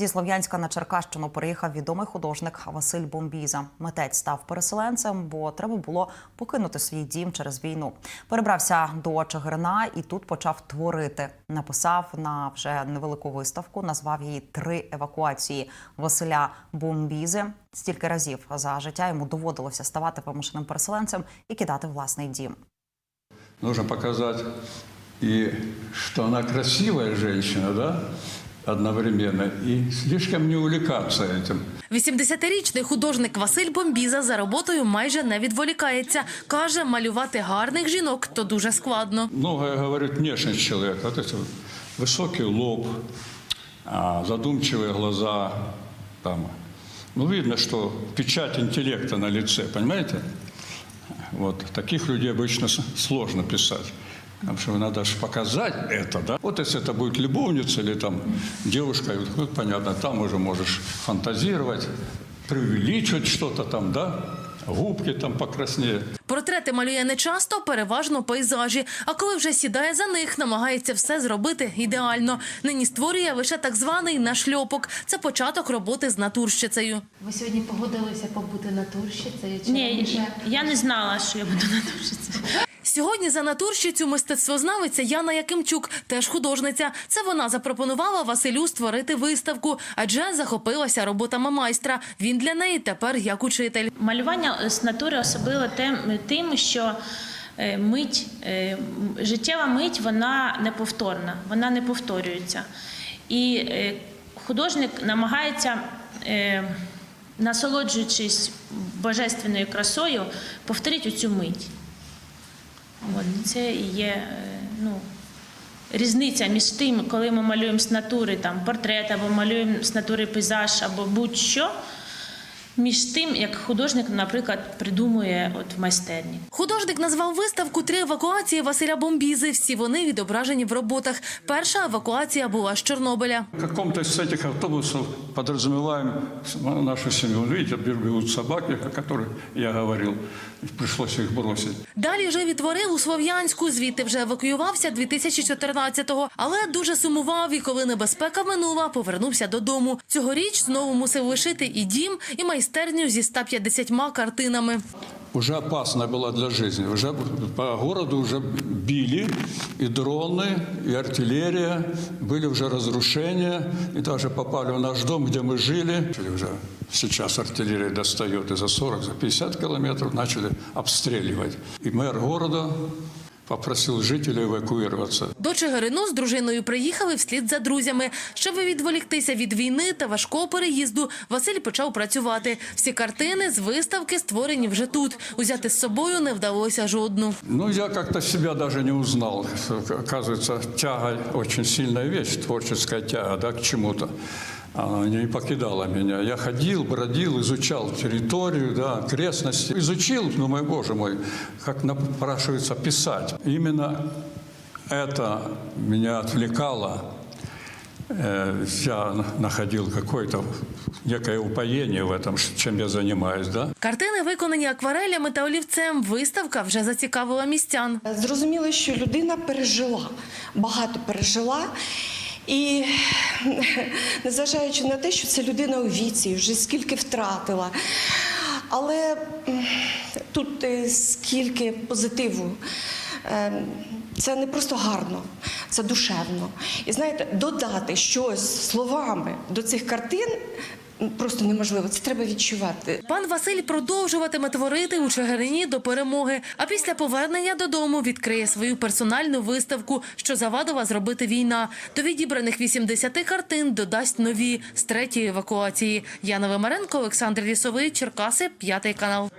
Зі Слов'янська на Черкащину переїхав відомий художник Василь Бомбіза. Митець став переселенцем, бо треба було покинути свій дім через війну. Перебрався до Чигирина і тут почав творити. Написав на вже невелику виставку, назвав її Три евакуації Василя Бомбізи. Стільки разів за життя йому доводилося ставати вимушеним переселенцем і кидати власний дім. Нужно показать и что она красивая женщина, да, одновременно, и слишком не увлекаться этим. 80-річний художник Василь Бомбіза за роботою майже не відволікається. Каже, малювати гарних жінок то дуже складно. Многое говорит внешность человека. Вот эти вот высокий лоб, а, задумчивые глаза. Там. Ну, видно, что печать интеллекта на лице, понимаете? Вот таких людей обычно с- сложно писать. Потому что надо же показать это, да? Вот если это будет любовница или там девушка, вот, ну, понятно, там уже можешь фантазировать, преувеличивать что-то там, да? Губки там покраснее. Портрети малює не часто, переважно пейзажі. А коли вже сідає за них, намагається все зробити ідеально. Нині створює лише так званий нашльопок. Це початок роботи з натурщицею. Ви сьогодні погодилися побути натурщицею? Чи Ні, раніше? я не знала, що я буду натурщицею. Сьогодні за натурщицю мистецтвознавиця Яна Якимчук, теж художниця. Це вона запропонувала Василю створити виставку, адже захопилася роботами майстра. Він для неї тепер як учитель. Малювання з натури особливо тим, що е, мить, е, життєва мить вона неповторна, вона не повторюється. І е, художник намагається, насолоджуючись божественною красою, повторити цю мить. От, це і є е, ну, різниця між тим, коли ми малюємо з натури там, портрет, або малюємо з натури пейзаж, або будь-що, між тим, як художник, наприклад, придумує от в майстерні. Художник назвав виставку три евакуації Василя Бомбізи. Всі вони відображені в роботах. Перша евакуація була з Чорнобиля. В каком-то из этих автобусов подразумеваем ну, нашу семью. Видите, бегут собаки, о которых я говорил. Пришлось их бросить. Далі вже відтворив у Слов'янську, звідти вже евакуювався 2014-го. Але дуже сумував і коли небезпека минула, повернувся додому. Цьогоріч знову мусив лишити і дім, і майстерню зі 150 картинами. Уже опасно было для жизни. Уже по городу уже били и дроны, и артиллерия. Были уже разрушения. И даже попали в наш дом, где мы жили. Начали Уже сейчас артиллерия достает и за 40, за 50 километров начали обстреливать. И мэр города попросил жителей эвакуироваться. До Чигирину з дружиною приїхали вслід за друзями. Щоб відволіктися від війни та важкого переїзду, Василь почав працювати. Всі картини з виставки створені вже тут. Узяти з собою не вдалося жодну. Ну, я как-то себя даже не узнал. Оказывается, тяга очень сильная вещь, творческая тяга, да, к чему-то Она не покидала меня. Я ходил, бродил, изучал территорию, да, окрестности. Изучил, ну, мой боже мой, как напрашивается писать. Именно это меня отвлекало. Э, Я находил какое-то некое упоение в этом, чем я занимаюсь, да. Картини виконані акварелями та олівцем. Виставка вже зацікавила містян. Зрозуміло, що людина пережила, багато пережила. І незважаючи на те, що це людина у віці, вже скільки втратила. Але тут е, скільки позитиву. Е, Це не просто гарно, це душевно. І знаєте, додати щось словами до цих картин просто неможливо. Це треба відчувати. Пан Василь продовжуватиме творити у Чигирині до перемоги. А після повернення додому відкриє свою персональну виставку, що завадила зробити війна. До відібраних 80 картин додасть нові з третьої евакуації. Яна Вимаренко, Олександр Лісовий, Черкаси, п'ятий канал.